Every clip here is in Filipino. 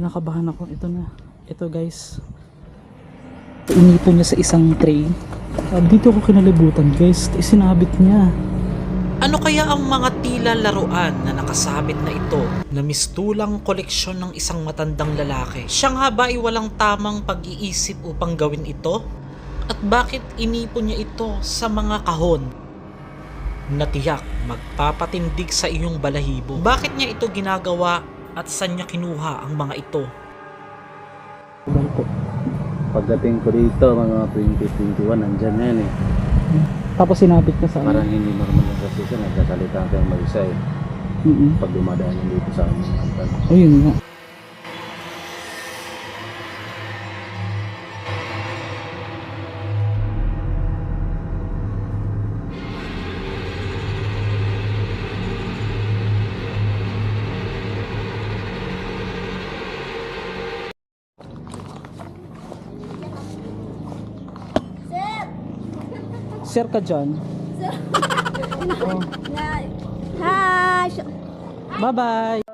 kinakabahan ako. Ito na. Ito guys. Inipon niya sa isang tray. Ah, dito ako kinalibutan guys. Isinabit niya. Ano kaya ang mga tila laruan na nakasabit na ito na mistulang koleksyon ng isang matandang lalaki? Siya nga ba ay walang tamang pag-iisip upang gawin ito? At bakit inipon niya ito sa mga kahon? Natiyak magpapatindig sa iyong balahibo. Bakit niya ito ginagawa at saan niya kinuha ang mga ito? Pagdating ko dito, mga 2021, nandyan na yan eh. Tapos sinabit niya sa Parang hindi normal na kasi siya, nagkasalita tayo mag-isa eh. Mm Pag dumadaan dito sa amin. ang tanong. Oh, yun nga. Sir ka dyan. Oh, Hi! Bye-bye.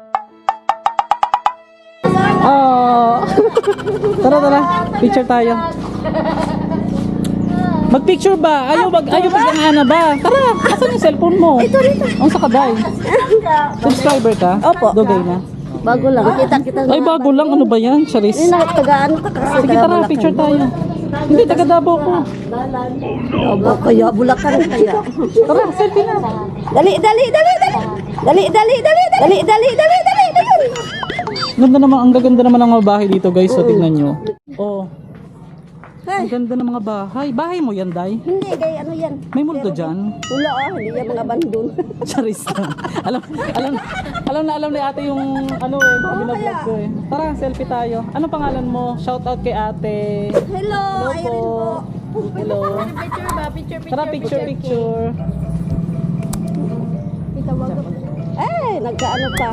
Oh. tara, tara. Picture tayo. Mag-picture ba? Ayaw mag ayaw pag ba? Tara, asan yung cellphone mo? Ito dito. Ang sa kaday. Subscriber ka? Opo. Dugay na. Bago lang. Kita kita. Ay, bago lang. Ano ba yan? Charis. Hindi na taga ano ka kasi. Sige, tara. Picture tayo. Hindi, taga Davao ko. Aba, kaya bulakan kaya. Tara, selfie na. Dali, dali, dali, dali. Dali, dali, dali, dali, dali, dali, dali, dali. Ganda naman, ang gaganda naman ng mga bahay dito guys. So, tignan nyo. Oh. Ang ganda ng mga bahay. Bahay mo yan, Day? Hindi, gay ano yan. May multo dyan? Wala ah, hindi yan mga bandun. Charis lang. alam, alam, alam na alam ni ate yung ano eh, mga binablog ko eh. Tara, selfie tayo. Anong pangalan mo? Shout out kay ate. Hello, Hello Irene po. po. Hello. Picture ba? Picture, Tara, picture, picture. Eh, nagkaano pa.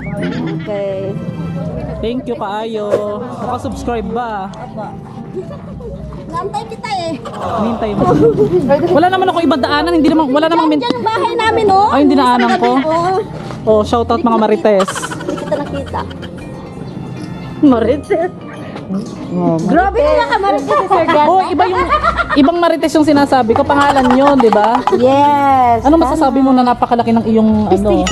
Okay. Thank you kaayo. Nakasubscribe ba? Nantay kita eh. Hinintay mo. Wala naman ako ibang daanan, hindi naman wala namang min- Diyan ang bahay namin oh. Ay, hindi dinaanan ko. Oo. Oh, shout out mga marites. Hindi kita nakita. Marites. Oh, Grabe ka ka Marites, Sir Dan. oh, iba yung ibang marites yung sinasabi ko, pangalan 'yon, 'di ba? Yes. Ano masasabi mo na napakalaki ng iyong ano?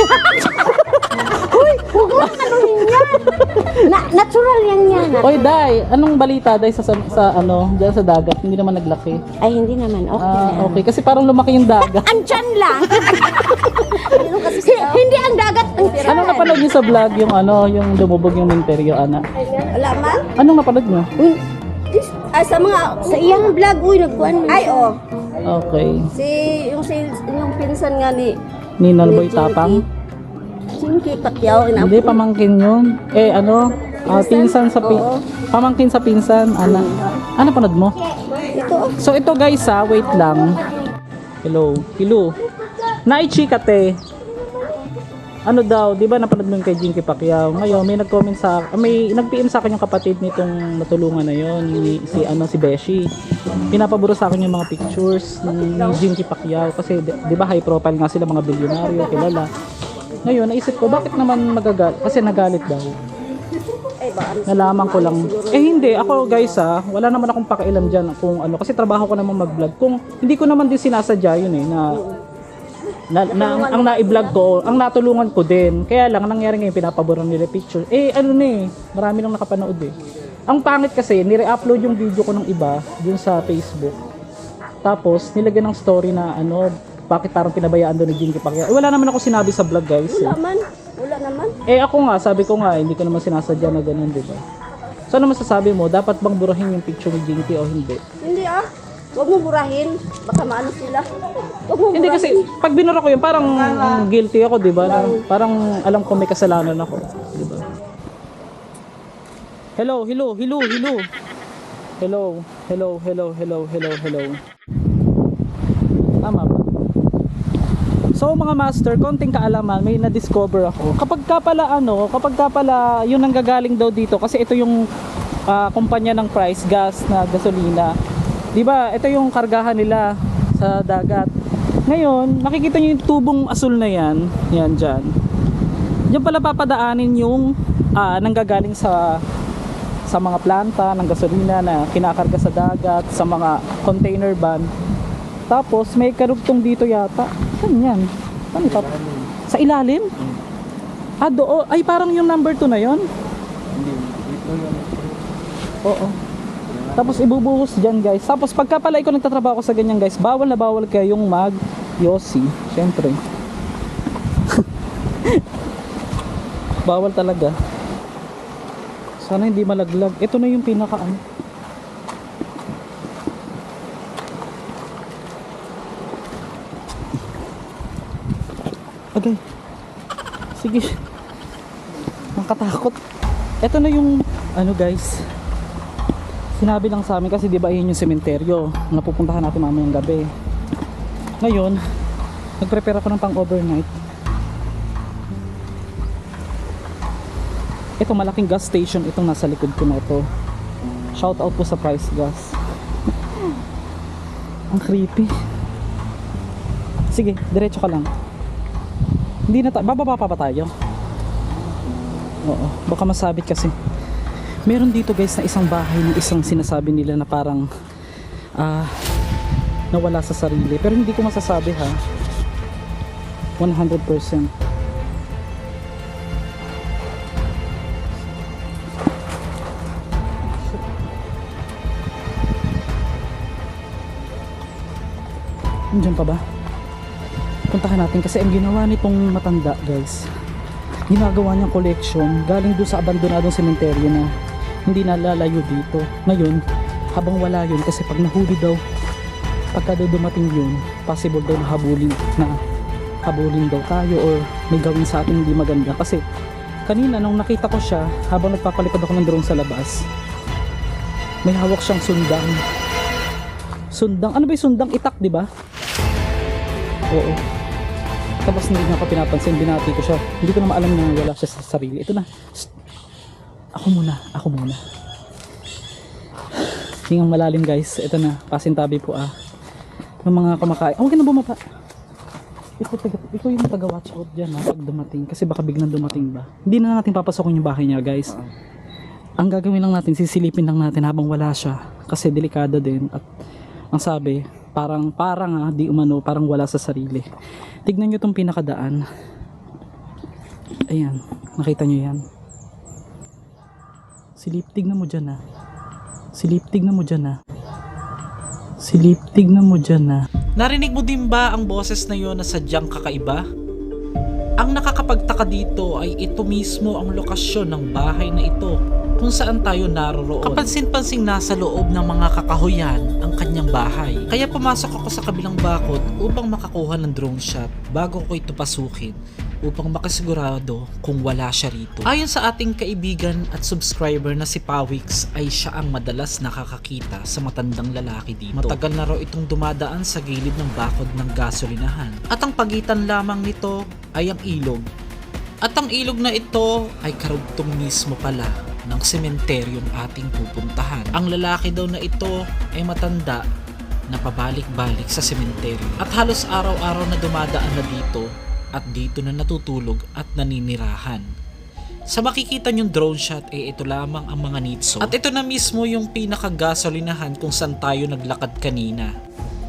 Uy, huwag mo anuhin yan. Na, natural yan yan. Oy, Day, anong balita Day sa, sa, sa ano, diyan sa dagat? Hindi naman naglaki. Ay, hindi naman. Okay. Ah, okay. Kasi parang lumaki yung dagat. Andyan lang. Hi- hindi ang dagat. Ang Anong napanood niyo sa vlog yung ano, yung lumubog yung minteryo, ana? Wala man. Anong napanood niyo? Uy, this- Ay, sa mga, sa iyang vlog, uy, nagkuhan. Ay, oh. Okay. Si, yung, si, yung pinsan nga ni, Ninol Boy Jinky. Tapang? Jinky Pacquiao. ina- Hindi, pamangkin yun. Eh, ano? ah, pinsan sa pin... Oo. Pamangkin sa pinsan, ana. Ano panood mo? Ito. So, ito guys ha, wait lang. Hello. Hello. Naichika te. Ano daw, 'di ba napanood mo yung kay Jinky Pacquiao? Ngayon may nag-comment sa ah, may nag-PM sa akin yung kapatid nitong natulungan na yon, ni si ano si Beshi. Pinapaburo sa akin yung mga pictures ni Jinky Pacquiao kasi 'di ba high profile nga sila mga bilyonaryo, kilala. Ngayon naisip ko bakit naman magagal kasi nagalit daw. Nalaman ko lang. Eh hindi, ako guys ah, wala naman akong pakialam diyan kung ano kasi trabaho ko naman mag-vlog. Kung hindi ko naman din sinasadya yun eh na na, na ang, ang na-vlog ko, ang natulungan ko din. Kaya lang ang nangyari ngayon pinapaboran nila picture. Eh ano na eh, marami nang nakapanood eh. Ang pangit kasi, nire-upload yung video ko ng iba dun sa Facebook. Tapos nilagyan ng story na ano, bakit parang pinabayaan doon ni Jinky Pacquiao. Eh, wala naman ako sinabi sa vlog guys. Wala Eh. man. Wala naman. Eh ako nga, sabi ko nga, hindi ko naman sinasadya na ganun, di ba? So ano masasabi mo, dapat bang burahin yung picture ni Jinky o hindi? Hindi ah. Huwag mo burahin. Baka maano sila. Huwag mo Hindi kasi, pag binura ko yun, parang guilty ako, di ba? Na, parang alam ko may kasalanan ako, di ba? Hello, hello, hello, hello. Hello, hello, hello, hello, hello, hello. Tama ba? So mga master, konting kaalaman, may na-discover ako. Kapag ka pala ano, kapag ka pala yun ang gagaling daw dito kasi ito yung ah, kumpanya ng price gas na gasolina. 'Di ba? Ito yung kargahan nila sa dagat. Ngayon, nakikita niyo yung tubong asul na 'yan, 'yan diyan. Diyan pala papadaanin yung ah, nanggagaling sa sa mga planta ng gasolina na kinakarga sa dagat, sa mga container van. Tapos may karugtong dito yata. Saan yan? Saan ito? Sa ilalim? Ah, doo. Ay, parang yung number 2 na yon. Hindi, dito yun. Oo. Tapos ibubuhos dyan guys. Tapos pagka pala ikaw nagtatrabaho sa ganyan guys, bawal na bawal kayong mag yosi. Siyempre. bawal talaga. Sana hindi malaglag. Ito na yung pinaka ano. Sige. Nakatakot. Ito na yung ano guys. Sinabi lang sa amin kasi 'di ba yun yung sementeryo na pupuntahan natin mamayang gabi. Ngayon, nag-prepare ako ng pang-overnight. Ito malaking gas station itong nasa likod ko na ito. Shout out po sa Price Gas. Ang creepy. Sige, diretso ka lang. Hindi na ta- bababa pa ba tayo? Oo, baka masabit kasi. Meron dito guys na isang bahay ng isang sinasabi nila na parang ah nawala sa sarili. Pero hindi ko masasabi ha. 100%. Nandiyan pa ba? Puntahan natin kasi ang ginawa nitong matanda guys ginagawa niyang collection galing doon sa abandonadong sementeryo na hindi nalalayo dito. Ngayon, habang wala yun, kasi pag nahuli daw, pagka daw dumating yun, possible daw na habulin, na habulin daw tayo or may gawin sa atin hindi maganda. Kasi kanina nung nakita ko siya, habang nagpapalipad ako ng drone sa labas, may hawak siyang sundang. Sundang, ano ba yung sundang? Itak, di ba? Oo. Tapos hindi niya ako pinapansin, binati ko siya. Hindi ko na maalam na wala siya sa sarili. Ito na. Shh. Ako muna, ako muna. Hingang malalim guys. Ito na, pasintabi po ah. Ng mga kumakain. Oh, huwag na bumaba. Ikaw, taga, ikaw yung taga watch out dyan ha, pag dumating. Kasi baka biglang dumating ba. Hindi na natin papasokin yung bahay niya guys. Ang gagawin lang natin, sisilipin lang natin habang wala siya. Kasi delikado din. At ang sabi, parang parang ah, di umano, parang wala sa sarili. Tignan nyo itong pinakadaan. Ayan, nakita nyo yan. Silip, tignan mo dyan ah. Silip, tignan mo dyan ah. Silip, tignan mo dyan ah. Narinig mo din ba ang boses na yon na sadyang kakaiba? Ang nakakapagtaka dito ay ito mismo ang lokasyon ng bahay na ito kung saan tayo naroroon. Kapansin-pansing nasa loob ng mga kakahuyan ang kanyang bahay. Kaya pumasok ako sa kabilang bakod upang makakuha ng drone shot bago ko ito pasukin upang makasigurado kung wala siya rito. Ayon sa ating kaibigan at subscriber na si Pawix ay siya ang madalas nakakakita sa matandang lalaki dito. Matagal na raw itong dumadaan sa gilid ng bakod ng gasolinahan. At ang pagitan lamang nito ay ang ilog. At ang ilog na ito ay karugtong mismo pala ng sementeryong ating pupuntahan. Ang lalaki daw na ito ay matanda na pabalik-balik sa sementeryo at halos araw-araw na dumadaan na dito at dito na natutulog at naninirahan. Sa makikita niyong drone shot eh ito lamang ang mga nitso. At ito na mismo yung pinaka-gasolinahan kung saan tayo naglakad kanina.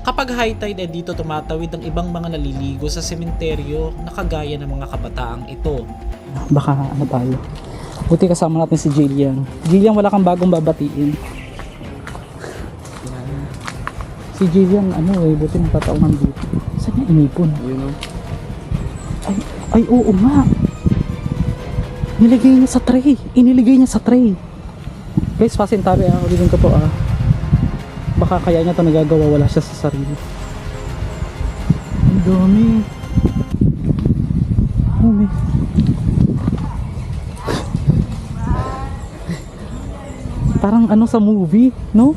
Kapag high tide ay dito tumatawid ang ibang mga naliligo sa sementeryo na kagaya ng mga kabataang ito. Baka ano tayo. Buti kasama natin si Jillian. Jillian, wala kang bagong babatiin. Si Jillian, ano eh, buti nagtataon nandito. Saan niya inipon? Yun o. Ay, ay oo nga. Niligay niya sa tray. Iniligay niya sa tray. Guys, pasintabi ah. Ulitin ko po ah. Baka kaya niya ito nagagawa. Wala siya sa sarili. Ang dami. Ang dami. Parang ano sa movie, no?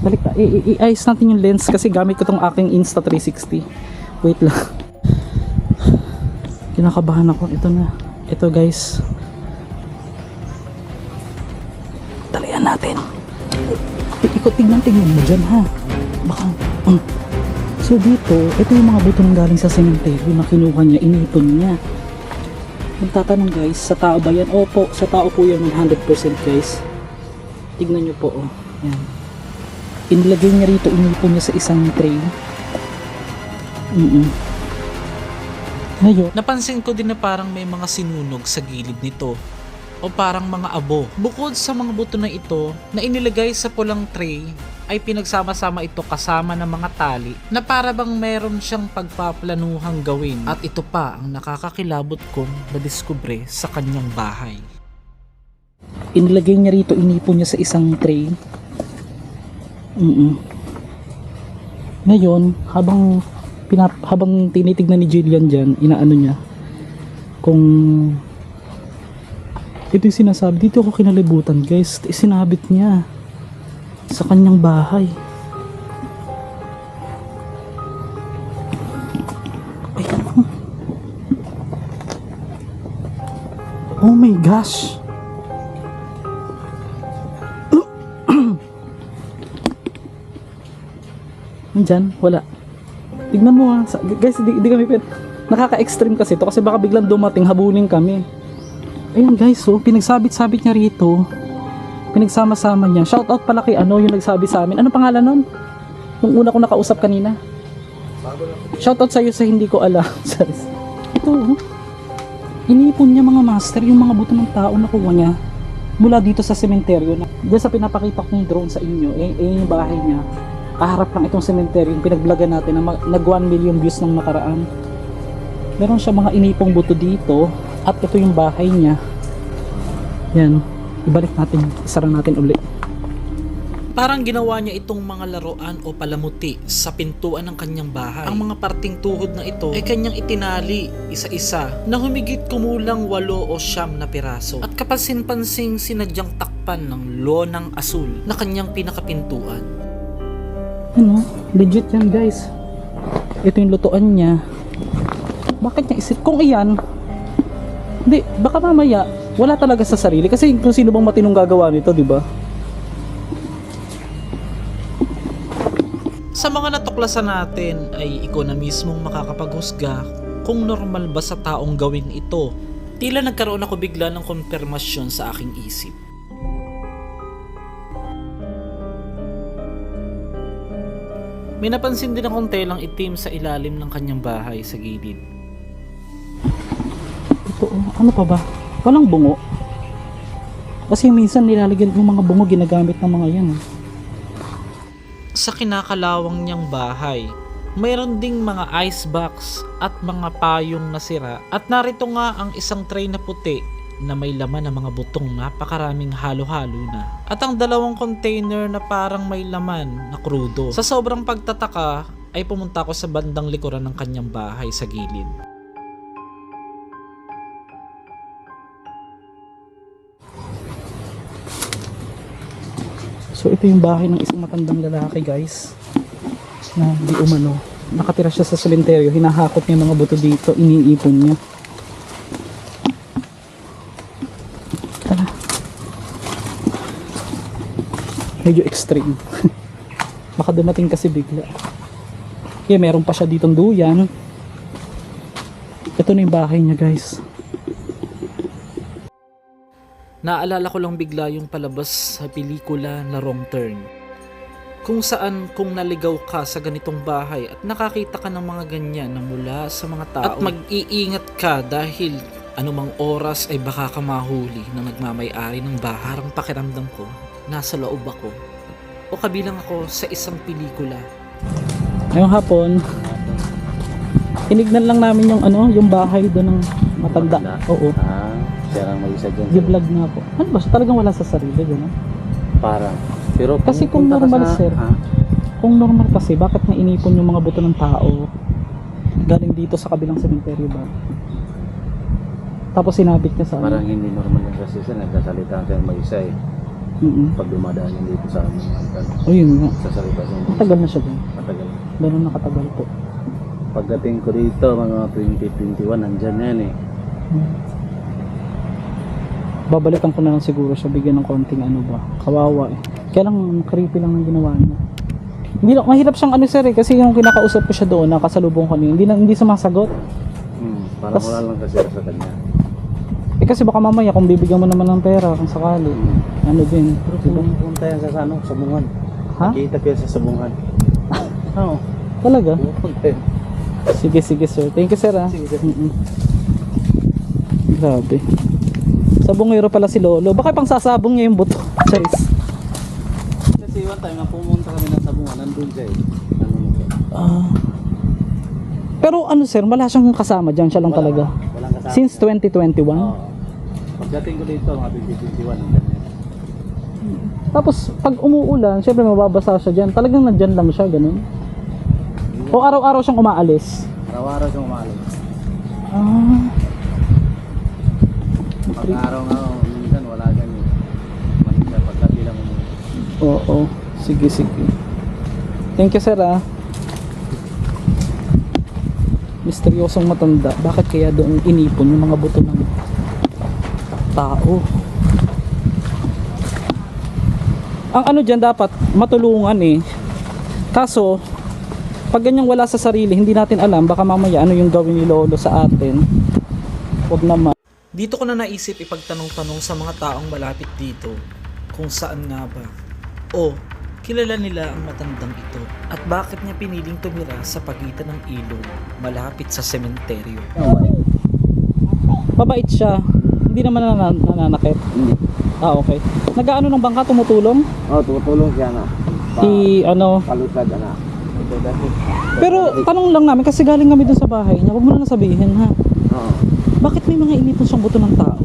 Balik, i-ayos natin yung lens kasi gamit ko tong aking Insta360. Wait lang. Kinakabahan ako. Ito na. Ito guys. Talian natin. Ikot tignan tignan mo dyan ha. Baka. Mm. So dito, ito yung mga buto ng galing sa sementeryo na kinuha niya, inipon niya. Nagtatanong guys, sa tao ba yan? Opo, sa tao po yan 100% guys. Tignan nyo po, oh. Yan. Inilagay niya rito, inipon niya sa isang tray. Mm Ngayon, Napansin ko din na parang may mga sinunog sa gilid nito o parang mga abo. Bukod sa mga buto na ito na inilagay sa pulang tray ay pinagsama-sama ito kasama ng mga tali na para bang meron siyang pagpaplanuhang gawin at ito pa ang nakakakilabot kong nadiskubre sa kanyang bahay. Inilagay niya rito, inipon niya sa isang tray. Mm Ngayon, habang pinap habang tinitignan ni Jillian diyan, inaano niya kung ito yung sinasabi, dito ako kinalibutan guys, sinabit niya sa kanyang bahay. Oh my gosh! Nandyan, wala. Tignan mo ha. Sa- Guys, di, di kami pin... Nakaka-extreme kasi to kasi baka biglang dumating habulin kami. Ayun guys, so pinagsabit-sabit niya rito. Pinagsama-sama niya. Shout out pala kay ano yung nagsabi sa amin. Ano pangalan nun? Nung una ko nakausap kanina. Shout out sa'yo sa hindi ko alam. Ito, oh. Inipon niya mga master yung mga buto ng tao na kuha niya mula dito sa sementeryo na dyan sa pinapakita kong drone sa inyo eh, eh yung bahay niya kaharap lang itong sementeryo yung pinagvlogan natin na nag 1 million views nung nakaraan meron siya mga inipong buto dito at ito yung bahay niya yan ibalik natin isara natin uli Parang ginawa niya itong mga laruan o palamuti sa pintuan ng kanyang bahay. Ang mga parting tuhod na ito ay kanyang itinali isa-isa na humigit kumulang walo o siyam na piraso at kapansin-pansing sinadyang takpan ng lonang asul na kanyang pinakapintuan. Ano? Legit yan guys. Ito yung lutuan niya. Bakit niya isip? Kung iyan hindi baka mamaya wala talaga sa sarili. Kasi kung sino bang matinong gagawa nito di ba? Sa mga natuklasan natin ay ikaw na mismong makakapaghusga kung normal ba sa taong gawin ito. Tila nagkaroon ako bigla ng konfirmasyon sa aking isip. May napansin din akong telang itim sa ilalim ng kanyang bahay sa gilid. Ito, ano pa ba? Walang bungo. Kasi minsan nilalagyan yung mga bungo ginagamit ng mga yan. eh. Sa kinakalawang niyang bahay, mayroon ding mga icebox at mga payong nasira at narito nga ang isang tray na puti na may laman ng mga butong napakaraming halo-halo na. At ang dalawang container na parang may laman na krudo. Sa sobrang pagtataka ay pumunta ako sa bandang likuran ng kanyang bahay sa gilid. So ito yung bahay ng isang matandang lalaki guys. Na di umano. Nakatira siya sa sementeryo. Hinahakot niya mga buto dito. Iniipon niya. Medyo extreme. Baka dumating kasi bigla. Kaya meron pa siya ditong duyan. Ito na yung bahay niya guys. Naalala ko lang bigla yung palabas sa pelikula na Wrong Turn. Kung saan kung naligaw ka sa ganitong bahay at nakakita ka ng mga ganyan na mula sa mga tao at mag-iingat ka dahil anumang oras ay baka ka mahuli na nagmamay-ari ng bahay. Parang pakiramdam ko, nasa loob ako o kabilang ako sa isang pelikula. Ngayong hapon, tinignan lang namin yung ano, yung bahay doon ng matanda. Oo. Ah, siya lang mag-isa dyan. I-vlog nga po. Ano ba? siya? Talagang wala sa sarili, gano'n? Parang. Pero Kasi kung pumunta ka normal, sa- sir. Ha? Kung normal kasi, bakit nga inipon yung mga buto ng tao galing dito sa kabilang sementeryo ba? Tapos sinabit niya sa Parang ano? hindi normal yan kasi siya nagsasalita siya mag-isa eh. Mm Pag dumadaan yan dito sa amin. O yun nga. Sasalita siya. Matagal na siya doon. Matagal. Ganun nakatagal po. Pagdating ko dito, mga 2021, nandyan yan eh. Hmm. Babalikan ko na lang siguro siya bigyan ng konting ano ba. Kawawa eh. Kaya lang creepy lang ang ginawa niya. Hindi lang, mahirap siyang ano sir eh, kasi yung kinakausap ko siya doon, nakasalubong ko niya, hindi, na, hindi sumasagot. Hmm, parang Tas- wala lang kasi sa kanya. Eh kasi baka mamaya kung bibigyan mo naman ng pera kung sakali. Ano din. Diba? Pupunta yan sa ano, sabungan. Ha? Kita ko yan sa sabungan. Oo. Talaga? Pupunta yan. Sige, sige sir. Thank you sir ah. Sige, sir. Mm-mm. Grabe. Sabongero pala si Lolo. Baka pang sasabong niya yung buto. Charis. Kasi one time nga pumunta kami ng sabungan, nandun siya eh. Ano mo siya? Ah. Pero ano sir, wala siyang kasama dyan. Siya lang Wala. talaga. Walang kasama. Since 2021. Oo. Pagdating ko dito, mga 2021, ang ganyan. Tapos pag umuulan, syempre mababasa siya dyan. Talagang nandyan lang siya, ganun. O araw-araw siyang umaalis. Araw-araw siyang umalis. Ah. Pag-araw nga, minsan wala ganyan. Minsan paggabi lang umuwi. Oo. Sige, sige. Thank you, sir, ah. Misteryosong matanda. Bakit kaya doon inipon yung mga buto ng tao? Ang ano dyan dapat, matulungan eh. Kaso, pag ganyang wala sa sarili, hindi natin alam, baka mamaya ano yung gawin ni Lolo sa atin. Huwag naman. Dito ko na naisip ipagtanong-tanong sa mga taong malapit dito kung saan nga ba o kilala nila ang matandang ito at bakit niya piniling tumira sa pagitan ng ilog malapit sa sementeryo. Mabait siya. Hindi naman nanan- nananakit. Hindi. Ah, okay. Nag-ano ng bangka tumutulong? Oh, tumutulong siya na. I ano. Palusad na. Pero tanong lang namin kasi galing kami dun sa bahay niya. Huwag mo na sabihin ha. Oo. Bakit may mga inipon siyang buto ng tao?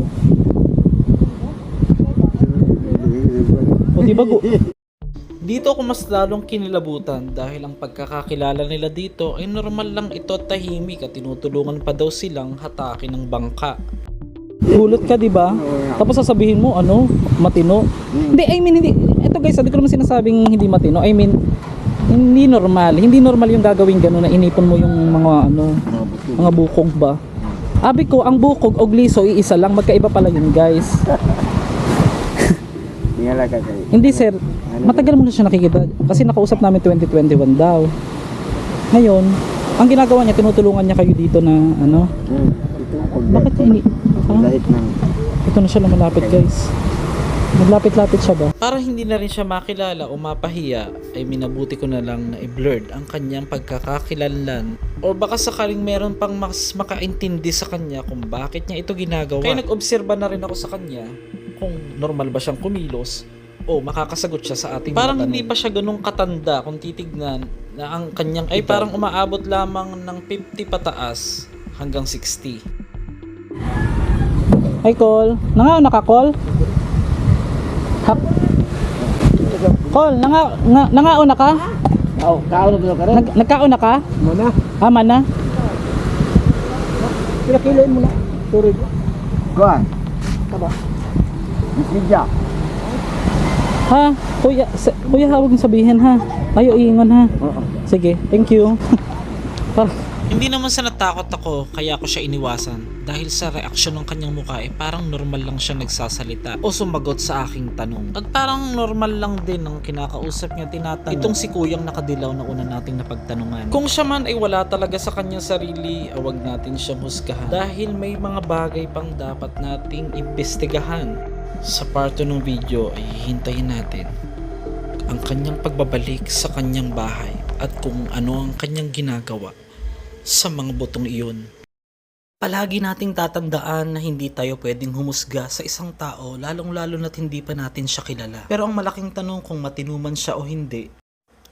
O di ba Dito ako mas lalong kinilabutan dahil ang pagkakakilala nila dito ay normal lang ito at tahimik at tinutulungan pa daw silang hatakin ng bangka. Gulot ka, di ba? Tapos sasabihin mo, ano, matino. Hindi, I mean, hindi. Ito guys, hindi ko naman sinasabing hindi matino. I mean, hindi normal. Hindi normal yung gagawin gano'n na inipon mo yung mga, ano, mga bukog ba. Abi ko, ang bukog o gliso, iisa lang. Magkaiba pala yun, guys. Hindi, sir. Matagal mo na siya nakikita. Kasi nakausap namin 2021 daw. Ngayon, ang ginagawa niya, tinutulungan niya kayo dito na, ano, Hmm. Bakit ini... Ah, Lahit ng... ito na siya lumalapit, guys. Naglapit-lapit siya ba? Para hindi na rin siya makilala o mapahiya, ay minabuti ko na lang na i-blurred ang kanyang pagkakakilanlan o baka sakaling meron pang mas makaintindi sa kanya kung bakit niya ito ginagawa. Kaya nag-obserba na rin ako sa kanya kung normal ba siyang kumilos o makakasagot siya sa ating Parang hindi pa siya ganun katanda kung titignan na ang kanyang ay parang umaabot lamang ng 50 pataas hanggang 60. Hi, Col. Nangaw na ka, Col? Ha? Col, nanga, nga, nangaw na ka? Oo, kaon na ka rin. Nag, nagkaon na ka? Muna. Ama na? Pinakilain mo na. Turid. Kuhan. Taba. Misbidya. Ha? Kuya, sa, kuya, mong sabihin ha. Ayo, iingon ha. Oo. Sige, thank you. Hindi naman sa natakot ako kaya ako siya iniwasan dahil sa reaksyon ng kanyang mukha ay parang normal lang siya nagsasalita o sumagot sa aking tanong. At parang normal lang din ang kinakausap niya tinatanong itong si kuyang nakadilaw na una nating napagtanungan. Kung siya man ay wala talaga sa kanyang sarili, awag natin siyang husgahan dahil may mga bagay pang dapat nating imbestigahan. Sa parto ng video ay hihintayin natin ang kanyang pagbabalik sa kanyang bahay at kung ano ang kanyang ginagawa sa mga botong iyon. Palagi nating tatandaan na hindi tayo pwedeng humusga sa isang tao lalong-lalo na't hindi pa natin siya kilala. Pero ang malaking tanong kung matinuman siya o hindi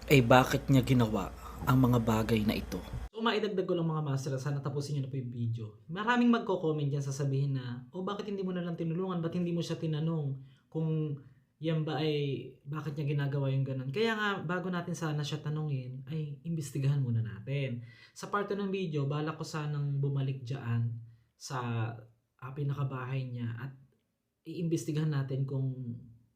ay bakit niya ginawa ang mga bagay na ito. So maidagdag ko lang mga master, sana tapusin niyo na po yung video. Maraming magko-comment yan sasabihin na, o bakit hindi mo na lang tinulungan, ba't hindi mo siya tinanong kung yan ba ay bakit niya ginagawa yung ganun. Kaya nga, bago natin sana siya tanungin, ay imbestigahan muna natin. Sa part 2 ng video, balak ko sanang bumalik dyan sa ah, pinakabahay niya at iimbestigahan natin kung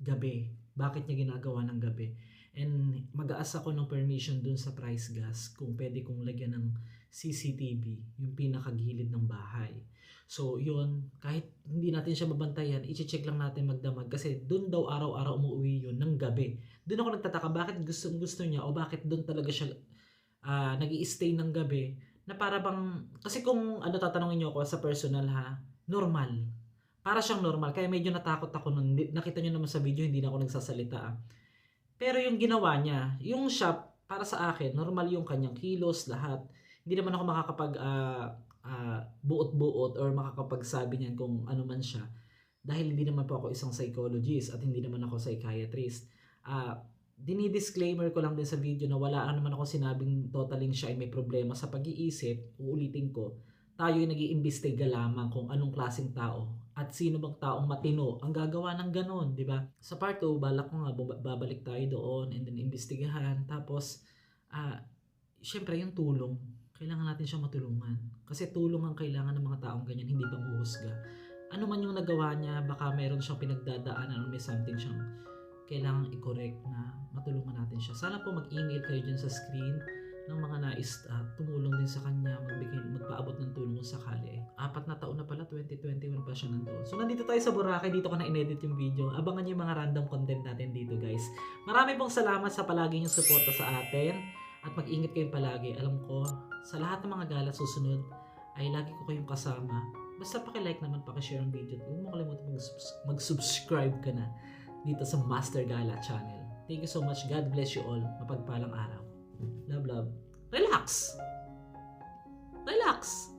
gabi, bakit niya ginagawa ng gabi. And mag-aas ako ng permission dun sa price gas kung pwede kong lagyan ng CCTV, yung pinakagilid ng bahay. So, yun, kahit hindi natin siya mabantayan, i-check lang natin magdamag kasi doon daw araw-araw umuwi yun ng gabi. Doon ako nagtataka bakit gusto gusto niya o bakit doon talaga siya uh, nag stay ng gabi na para bang kasi kung ano tatanungin niyo ako sa personal ha, normal. Para siyang normal. Kaya medyo natakot ako nun. Nakita nyo naman sa video, hindi na ako nagsasalita. ah. Pero yung ginawa niya, yung shop, para sa akin, normal yung kanyang kilos, lahat. Hindi naman ako makakapag ah, ah, buot-buot or makakapagsabi niyan kung ano man siya. Dahil hindi naman po ako isang psychologist at hindi naman ako psychiatrist. Ah, dinidisclaimer ko lang din sa video na wala naman ako sinabing totaling siya ay may problema sa pag-iisip. Uulitin ko, tayo ay nag-iimbestiga lamang kung anong klaseng tao at sino bang taong matino ang gagawa ng ganon, di ba? Sa part 2, balak ko nga, babalik tayo doon and then imbestigahan. Tapos, ah, syempre yung tulong, kailangan natin siyang matulungan. Kasi tulong ang kailangan ng mga taong ganyan, hindi bang uhusga. Ano man yung nagawa niya, baka meron siyang pinagdadaanan o may something siyang kailangan i-correct na matulungan natin siya. Sana po mag-email kayo dyan sa screen ng mga nais ah, tumulong din sa kanya, magbigay, magpaabot ng tulong kung sakali. Apat na taon na pala, 2021 pa siya nandoon. So nandito tayo sa Boracay, dito ko na in-edit yung video. Abangan niyo yung mga random content natin dito guys. Marami pong salamat sa palagi niyong suporta sa atin at mag-ingat kayong palagi. Alam ko, sa lahat ng mga gala susunod, ay lagi ko kayong kasama. Basta paki-like naman, paki-share ang video. Huwag mo kalimutan mag-subs- mag-subscribe ka na dito sa Master Gala channel. Thank you so much. God bless you all. Mapagpalang araw. Love, love. Relax! Relax!